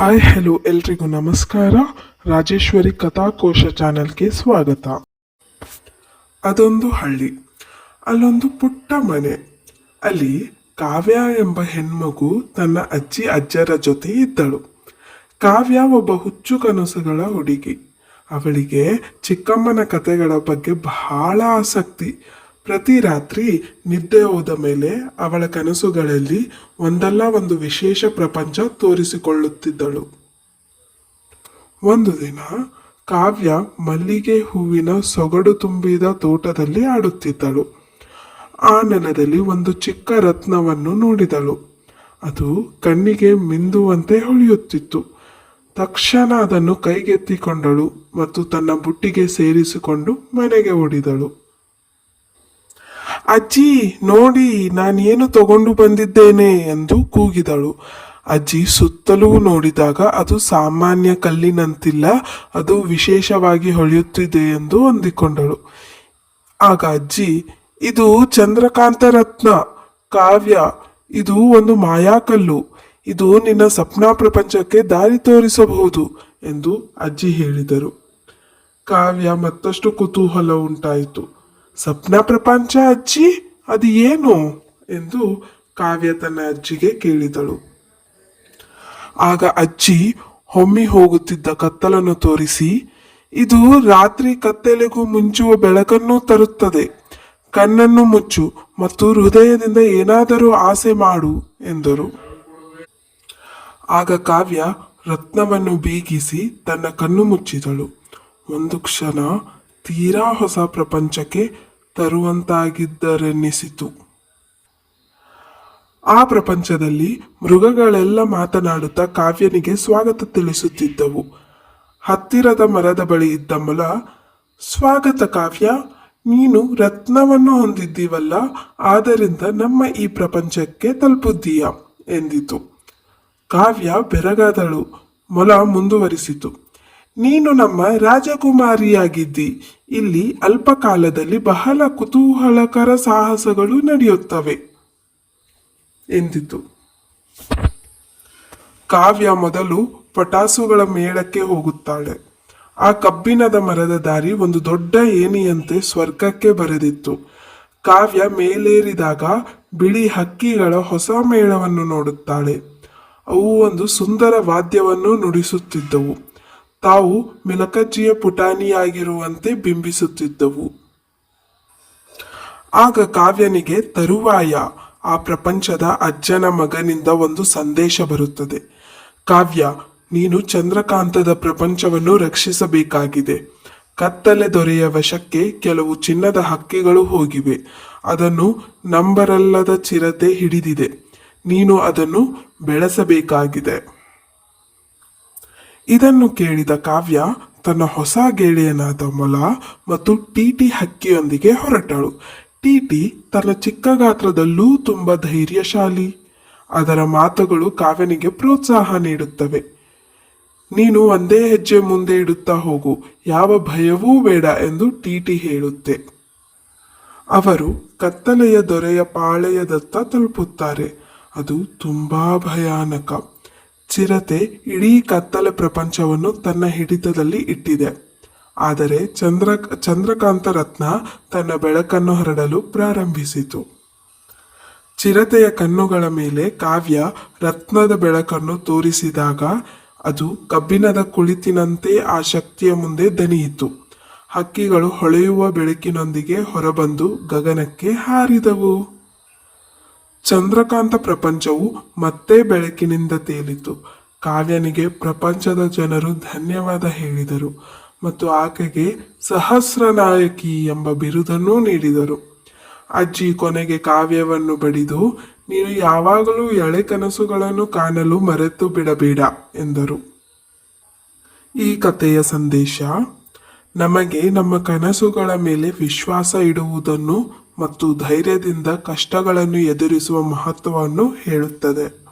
Hi hello ಎಲ್ರಿಗೂ ನಮಸ್ಕಾರ. ರಾಜೇಶ್ವರಿ ಕಥಾಕೋಶ ಚಾನೆಲ್ಗೆ ಸ್ವಾಗತ. ಅದೊಂದು ಹಳ್ಳಿ, ಅಲ್ಲೊಂದು ಪುಟ್ಟ ಮನೆ. ಅಲ್ಲಿ ಕಾವ್ಯ ಎಂಬ ಹೆಣ್ಮಗು ತನ್ನ ಅಜ್ಜಿ ಅಜ್ಜರ ಜೊತೆ ಇದ್ದಳು. ಕಾವ್ಯ ಒಬ್ಬ ಹುಚ್ಚು ಕನಸುಗಳ ಹುಡುಗಿ. ಅವಳಿಗೆ ಚಿಕ್ಕಮ್ಮನ ಕಥೆಗಳ ಬಗ್ಗೆ ಬಹಳ ಆಸಕ್ತಿ. ಪ್ರತಿ ರಾತ್ರಿ ನಿದ್ದೆ ಹೋದ ಮೇಲೆ ಅವಳ ಕನಸುಗಳಲ್ಲಿ ಒಂದಲ್ಲ ಒಂದು ವಿಶೇಷ ಪ್ರಪಂಚ ತೋರಿಸಿಕೊಳ್ಳುತ್ತಿದ್ದಳು. ಒಂದು ದಿನ ಕಾವ್ಯ ಮಲ್ಲಿಗೆ ಹೂವಿನ ಸೊಗಡು ತುಂಬಿದ ತೋಟದಲ್ಲಿ ಆಡುತ್ತಿದ್ದಳು. ಆ ನೆಲದಲ್ಲಿ ಒಂದು ಚಿಕ್ಕ ರತ್ನವನ್ನು ನೋಡಿದಳು. ಅದು ಕಣ್ಣಿಗೆ ಮಿಂದುವಂತೆ ಹೊಳೆಯುತ್ತಿತ್ತು. ತಕ್ಷಣ ಅದನ್ನು ಕೈಗೆತ್ತಿಕೊಂಡಳು ಮತ್ತು ತನ್ನ ಬುಟ್ಟಿಗೆ ಸೇರಿಸಿಕೊಂಡು ಮನೆಗೆ ಓಡಿದಳು. ಅಜ್ಜಿ, ನೋಡಿ, ನಾನೇನು ತಗೊಂಡು ಬಂದಿದ್ದೇನೆ ಎಂದು ಕೂಗಿದಳು. ಅಜ್ಜಿ ಸುತ್ತಲೂ ನೋಡಿದಾಗ ಅದು ಸಾಮಾನ್ಯ ಕಲ್ಲಿನಂತಿಲ್ಲ, ಅದು ವಿಶೇಷವಾಗಿ ಹೊಳೆಯುತ್ತಿದೆ ಎಂದು ಹೊಂದಿಕೊಂಡಳು ಆಗ ಅಜ್ಜಿ, ಇದು ಚಂದ್ರಕಾಂತ ರತ್ನ, ಕಾವ್ಯ, ಇದು ಒಂದು ಮಾಯಾಕಲ್ಲು, ಇದು ನಿನ್ನ ಸ್ವಪ್ನ ಪ್ರಪಂಚಕ್ಕೆ ದಾರಿ ತೋರಿಸಬಹುದು ಎಂದು ಅಜ್ಜಿ ಹೇಳಿದರು. ಕಾವ್ಯ ಮತ್ತಷ್ಟು ಕುತೂಹಲ ಉಂಟಾಯಿತು. ಸ್ವಪ್ನ ಪ್ರಪಂಚ ಅಜ್ಜಿ, ಅದು ಏನು? ಎಂದು ಕಾವ್ಯ ತನ್ನ ಅಜ್ಜಿಗೆ ಕೇಳಿದಳು. ಆಗ ಅಜ್ಜಿ ಹೊಮ್ಮಿ ಹೋಗುತ್ತಿದ್ದ ಕತ್ತಲನ್ನು ತೋರಿಸಿ, ಇದು ರಾತ್ರಿ ಕತ್ತಲೆಗೂ ಮುಂಚುವ ಬೆಳಕನ್ನು ತರುತ್ತದೆ. ಕಣ್ಣನ್ನು ಮುಚ್ಚು ಮತ್ತು ಹೃದಯದಿಂದ ಏನಾದರೂ ಆಸೆ ಮಾಡು, ಎಂದರು. ಆಗ ಕಾವ್ಯ ರತ್ನವನ್ನು ಬೀಗಿಸಿ ತನ್ನ ಕಣ್ಣು ಮುಚ್ಚಿದಳು. ಒಂದು ಕ್ಷಣ ತೀರಾ ಹೊಸ ಪ್ರಪಂಚಕ್ಕೆ ತರುವಂತಾಗಿದ್ದರೆನ್ನಿಸಿತು ಆ ಪ್ರಪಂಚದಲ್ಲಿ ಮೃಗಗಳೆಲ್ಲ ಮಾತನಾಡುತ್ತಾ ಕಾವ್ಯನಿಗೆ ಸ್ವಾಗತ ತಿಳಿಸುತ್ತಿದ್ದವು. ಹತ್ತಿರದ ಮರದ ಬಳಿ ಇದ್ದ ಮೊಲ, ಸ್ವಾಗತ ಕಾವ್ಯ, ನೀನು ರತ್ನವನ್ನು ಹೊಂದಿದ್ದೀವಲ್ಲ, ಆದ್ದರಿಂದ ನಮ್ಮ ಈ ಪ್ರಪಂಚಕ್ಕೆ ತಲುಪುದ್ದೀಯ? ಎಂದಿತು. ಕಾವ್ಯ ಬೆರಗಾದಳು. ಮೊಲ ಮುಂದುವರಿಸಿತು. ನೀನು ನಮ್ಮ ರಾಜಕುಮಾರಿಯಾಗಿದ್ದಿ. ಇಲ್ಲಿ ಅಲ್ಪ ಕಾಲದಲ್ಲಿ ಬಹಳ ಕುತೂಹಲಕರ ಸಾಹಸಗಳು ನಡೆಯುತ್ತವೆ. ಎಂದಿತು. ಕಾವ್ಯ ಮೊದಲು ಪಟಾಸುಗಳ ಮೇಳಕ್ಕೆ ಹೋಗುತ್ತಾಳೆ. ಆ ಕಬ್ಬಿಣದ ಮರದ ದಾರಿ ಒಂದು ದೊಡ್ಡ ಏಣಿಯಂತೆ ಸ್ವರ್ಗಕ್ಕೆ ಬರೆದಿತ್ತು. ಕಾವ್ಯ ಮೇಲೇರಿದಾಗ ಬಿಳಿ ಹಕ್ಕಿಗಳ ಹೊಸ ಮೇಳವನ್ನು ನೋಡುತ್ತಾಳೆ. ಅವು ಒಂದು ಸುಂದರ ವಾದ್ಯವನ್ನು ನುಡಿಸುತ್ತಿದ್ದವು. ತಾವು ಮಿಲಕಜ್ಜಿಯ ಪುಟಾಣಿಯಾಗಿರುವಂತೆ ಬಿಂಬಿಸುತ್ತಿದ್ದವು. ಆಗ ಕಾವ್ಯನಿಗೆ, ತರುವಾಯ, ಆ ಪ್ರಪಂಚದ ಅಜ್ಜನ ಮಗನಿಂದ ಒಂದು ಸಂದೇಶ ಬರುತ್ತದೆ. ಕಾವ್ಯ, ನೀನು ಚಂದ್ರಕಾಂತದ ಪ್ರಪಂಚವನ್ನು ರಕ್ಷಿಸಬೇಕಾಗಿದೆ. ಕತ್ತಲೆ ದೊರೆಯ ವಶಕ್ಕೆ ಕೆಲವು ಚಿನ್ನದ ಹಕ್ಕಿಗಳು ಹೋಗಿವೆ. ಅದನ್ನು ನಂಬರಲ್ಲದ ಚಿರತೆ ಹಿಡಿದಿದೆ. ನೀನು ಅದನ್ನು ಬೆಳೆಸಬೇಕಾಗಿದೆ. ಇದನ್ನು ಕೇಳಿದ ಕಾವ್ಯ ತನ್ನ ಹೊಸ ಗೆಳೆಯನಾದ ಮೊಲ ಮತ್ತು ಟಿಟಿ ಹಕ್ಕಿಯೊಂದಿಗೆ ಹೊರಟಳು. ಟಿಟಿ ತನ್ನ ಚಿಕ್ಕ ಗಾತ್ರದಲ್ಲೂ ತುಂಬ ಧೈರ್ಯಶಾಲಿ. ಅದರ ಮಾತುಗಳು ಕಾವ್ಯನಿಗೆ ಪ್ರೋತ್ಸಾಹ ನೀಡುತ್ತವೆ. ನೀನು ಒಂದೇ ಹೆಜ್ಜೆ ಮುಂದೆ ಇಡುತ್ತಾ ಹೋಗು, ಯಾವ ಭಯವೂ ಬೇಡ ಎಂದು ಟಿಟಿ ಹೇಳುತ್ತೆ. ಅವರು ಕತ್ತಲೆಯ ದೊರೆಯ ಪಾಳೆಯದತ್ತ ತಲುಪುತ್ತಾರೆ. ಅದು ತುಂಬಾ ಭಯಾನಕ. ಚಿರತೆ ಇಡೀ ಕತ್ತಲೆ ಪ್ರಪಂಚವನ್ನು ತನ್ನ ಹಿಡಿತದಲ್ಲಿ ಇಟ್ಟಿದೆ. ಆದರೆ ಚಂದ್ರ, ಚಂದ್ರಕಾಂತ ರತ್ನ ತನ್ನ ಬೆಳಕನ್ನು ಹರಡಲು ಪ್ರಾರಂಭಿಸಿತು. ಚಿರತೆಯ ಕಣ್ಣುಗಳ ಮೇಲೆ ಕಾವ್ಯ ರತ್ನದ ಬೆಳಕನ್ನು ತೋರಿಸಿದಾಗ ಅದು ಕಬ್ಬಿಣದ ಕುಳಿತಿನಂತೆ ಆ ಶಕ್ತಿಯ ಮುಂದೆ ದನಿಯಿತು ಹಕ್ಕಿಗಳು ಹೊಳೆಯುವ ಬೆಳಕಿನೊಂದಿಗೆ ಹೊರಬಂದು ಗಗನಕ್ಕೆ ಹಾರಿದವು. ಚಂದ್ರಕಾಂತ ಪ್ರಪಂಚವು ಮತ್ತೆ ಬೆಳಕಿನಿಂದ ತೇಲಿತು. ಕಾವ್ಯನಿಗೆ ಪ್ರಪಂಚದ ಜನರು ಧನ್ಯವಾದ ಹೇಳಿದರು ಮತ್ತು ಆಕೆಗೆ ಸಹಸ್ರನಾಯಕಿ ಎಂಬ ಬಿರುದನ್ನೂ ನೀಡಿದರು. ಅಜ್ಜಿ ಕೊನೆಗೆ ಕಾವ್ಯವನ್ನು ಬಡಿದು, ನೀನು ಯಾವಾಗಲೂ ಎಳೆ ಕನಸುಗಳನ್ನು ಕಾಣಲು ಮರೆತು ಬಿಡಬೇಡ ಎಂದರು. ಈ ಕಥೆಯ ಸಂದೇಶ ನಮಗೆ ನಮ್ಮ ಕನಸುಗಳ ಮೇಲೆ ವಿಶ್ವಾಸ ಇಡುವುದನ್ನು ಮತ್ತು ಧೈರ್ಯದಿಂದ ಕಷ್ಟಗಳನ್ನು ಎದುರಿಸುವ ಮಹತ್ವವನ್ನು ಹೇಳುತ್ತದೆ.